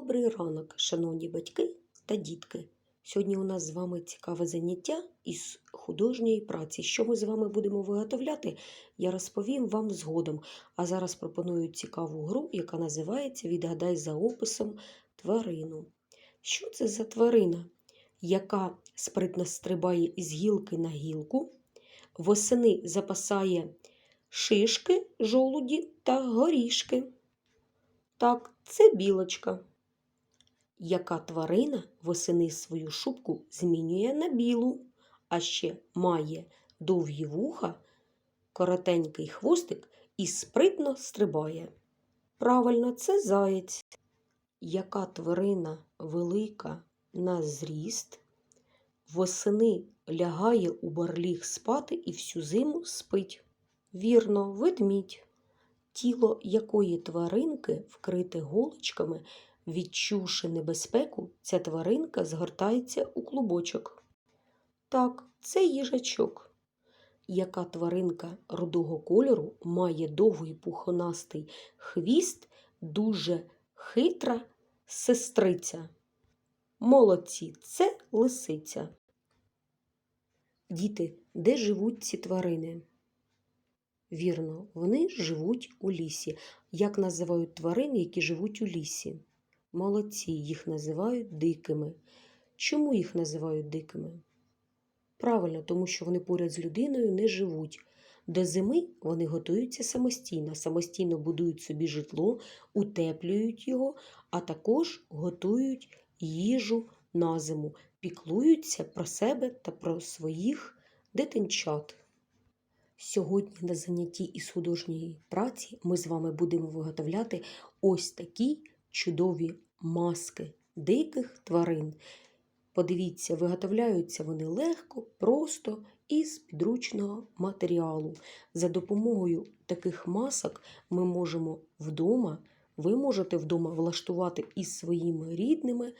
Добрий ранок, шановні батьки та дітки. Сьогодні у нас з вами цікаве заняття із художньої праці. Що ми з вами будемо виготовляти, я розповім вам згодом. А зараз пропоную цікаву гру, яка називається Відгадай за описом тварину. Що це за тварина, яка спритно стрибає із гілки на гілку, восени запасає шишки, жолуді та горішки? Так, це білочка. Яка тварина восени свою шубку змінює на білу, а ще має довгі вуха, коротенький хвостик і спритно стрибає. Правильно, це заєць. Яка тварина велика на зріст, восени лягає у барліг спати і всю зиму спить. Вірно, ведмідь тіло якої тваринки вкрите голочками, відчувши небезпеку, ця тваринка згортається у клубочок. Так, це їжачок. Яка тваринка рудого кольору має довгий пухонастий хвіст, дуже хитра сестриця. Молодці, це лисиця. Діти, де живуть ці тварини? Вірно, вони живуть у лісі. Як називають тварин, які живуть у лісі? Молодці, їх називають дикими. Чому їх називають дикими? Правильно, тому що вони поряд з людиною не живуть. До зими вони готуються самостійно, самостійно будують собі житло, утеплюють його, а також готують їжу на зиму, піклуються про себе та про своїх дитинчат. Сьогодні на занятті із художньої праці ми з вами будемо виготовляти ось такі чудові маски диких тварин. Подивіться, виготовляються вони легко, просто із підручного матеріалу. За допомогою таких масок ми можемо вдома, ви можете вдома влаштувати із своїми рідними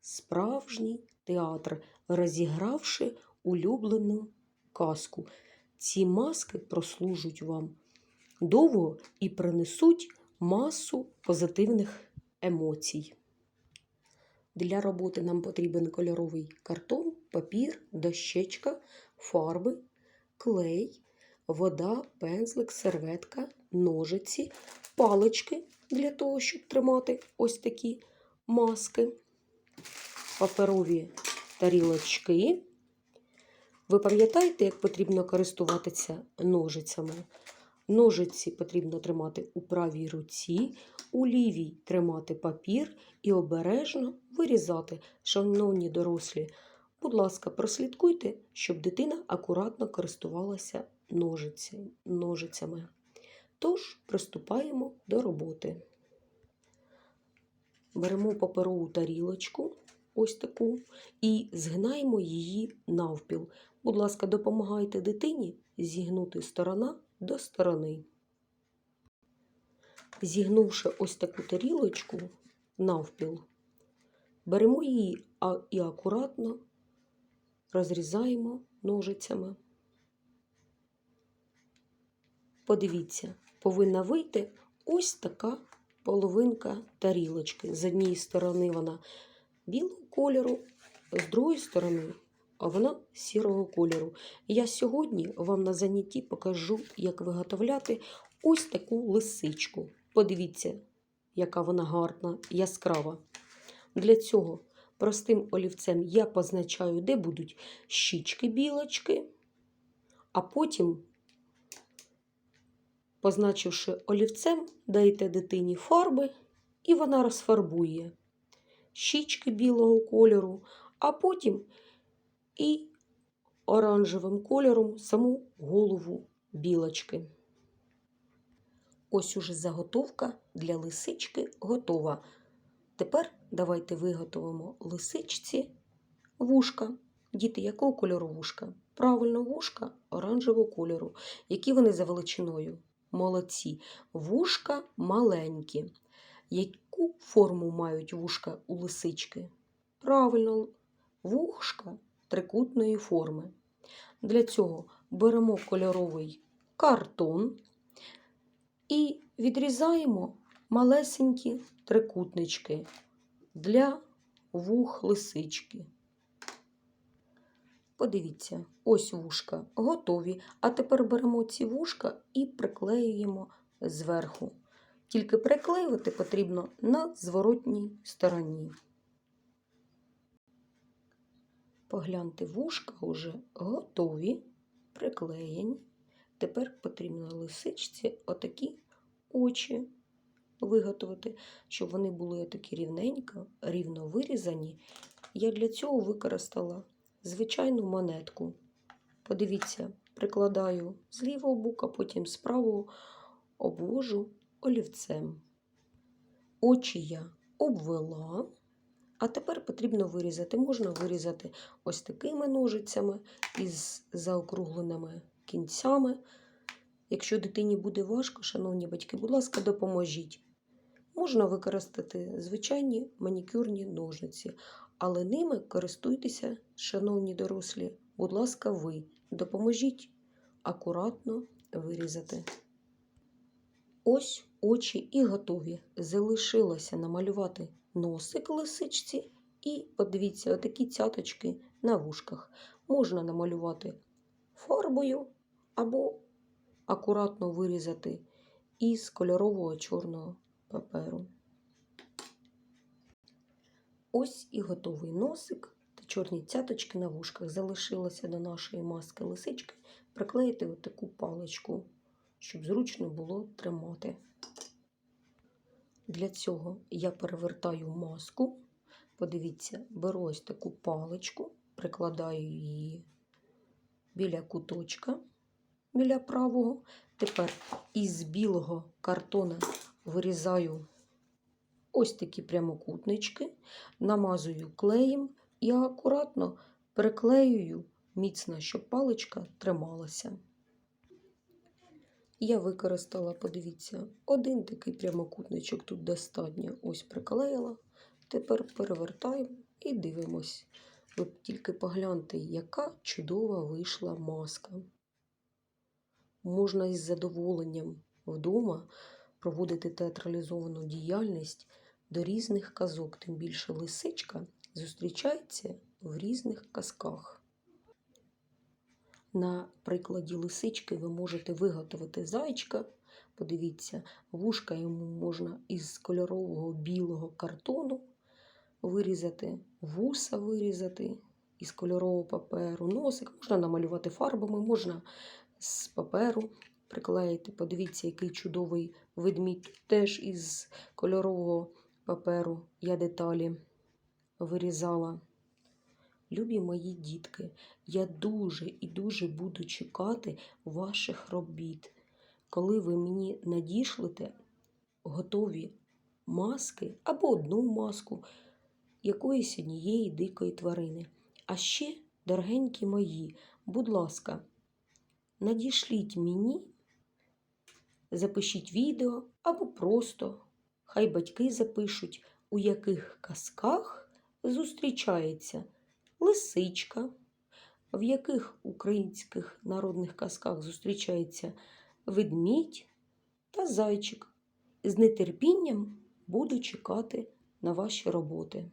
справжній театр, розігравши улюблену казку. Ці маски прослужать вам довго і принесуть масу позитивних емоцій. Для роботи нам потрібен кольоровий картон, папір, дощечка, фарби, клей, вода, пензлик, серветка, ножиці, палички для того, щоб тримати ось такі маски, паперові тарілочки. Ви пам'ятаєте, як потрібно користуватися ножицями? Ножиці потрібно тримати у правій руці, у лівій тримати папір і обережно вирізати. Шановні дорослі, будь ласка, прослідкуйте, щоб дитина акуратно користувалася ножицями. Тож, приступаємо до роботи. Беремо паперову тарілочку, ось таку, і згинаємо її навпіл. Будь ласка, допомагайте дитині зігнути сторона до сторони. Зігнувши ось таку тарілочку навпіл, беремо її і акуратно розрізаємо ножицями. Подивіться, повинна вийти ось така половинка тарілочки. З однієї сторони вона білого кольору, з другої сторони вона сірого кольору. Я сьогодні вам на занятті покажу, як виготовляти ось таку лисичку. Подивіться, яка вона гарна, яскрава. Для цього простим олівцем я позначаю, де будуть щічки білочки, а потім, позначивши олівцем, даєте дитині фарби, і вона розфарбує щічки білого кольору, а потім і оранжевим кольором саму голову білочки. Ось уже заготовка для лисички готова. Тепер давайте виготовимо лисичці вушка. Діти, якого кольору вушка? Правильно, вушка оранжевого кольору. Які вони за величиною? Молодці. Вушка маленькі. Яку форму мають вушка у лисички? Правильно, вушка трикутної форми. Для цього беремо кольоровий картон і відрізаємо малесенькі трикутнички. для вух лисички. Подивіться, ось вушка готові. А тепер беремо ці вушка і приклеюємо зверху. Тільки приклеювати потрібно на зворотній стороні. Погляньте, вушка вже готові, приклеєні. Тепер потрібно лисичці отакі очі виготовити, щоб вони були такі рівненько, рівно вирізані. Я для цього використала звичайну монетку. Подивіться, прикладаю з лівого боку, потім з правого обвожу олівцем. Очі я обвела, а тепер потрібно вирізати. Можна вирізати ось такими ножицями із заокругленими кінцями. Якщо дитині буде важко, шановні батьки, будь ласка, допоможіть. Можна використати звичайні манікюрні ножниці, але ними користуйтеся, шановні дорослі, будь ласка, ви допоможіть акуратно вирізати. Ось очі і готові. Залишилося намалювати носик лисичці і подивіться, отакі цяточки на вушках. Можна намалювати фарбою або акуратно вирізати із кольорового чорного паперу. Ось і готовий носик та чорні цяточки на вушках. Залишилося до нашої маски лисички приклеїти отаку паличку, щоб зручно було тримати. Для цього я перевертаю маску. Подивіться, беру ось таку паличку, прикладаю її біля куточка, біля правого. Тепер із білого картона вирізаю ось такі прямокутнички, намазую клеєм і акуратно приклеюю міцно, щоб паличка трималася. Я використала, подивіться, один такий прямокутничок тут достатньо. Ось приклеїла. Тепер перевертаємо і дивимось. Ви тільки погляньте, яка чудова вийшла маска. Можна із задоволенням вдома проводити театралізовану діяльність до різних казок, тим більше лисичка зустрічається в різних казках. На прикладі лисички ви можете виготовити зайчика. Подивіться, вушка йому можна із кольорового білого картону вирізати, вуса вирізати із кольорового паперу, носик, можна намалювати фарбами, можна з паперу приклеїти. Подивіться, який чудовий ведмідь. Теж із кольорового паперу я деталі вирізала. Любі мої дітки, я дуже і дуже буду чекати ваших робіт, коли ви мені надішлете готові маски або одну маску якоїсь однієї дикої тварини. А ще, дорогенькі мої, будь ласка, надішліть мені, запишіть відео або просто хай батьки запишуть, у яких казках зустрічається лисичка, в яких українських народних казках зустрічається ведмідь та зайчик. З нетерпінням буду чекати на ваші роботи.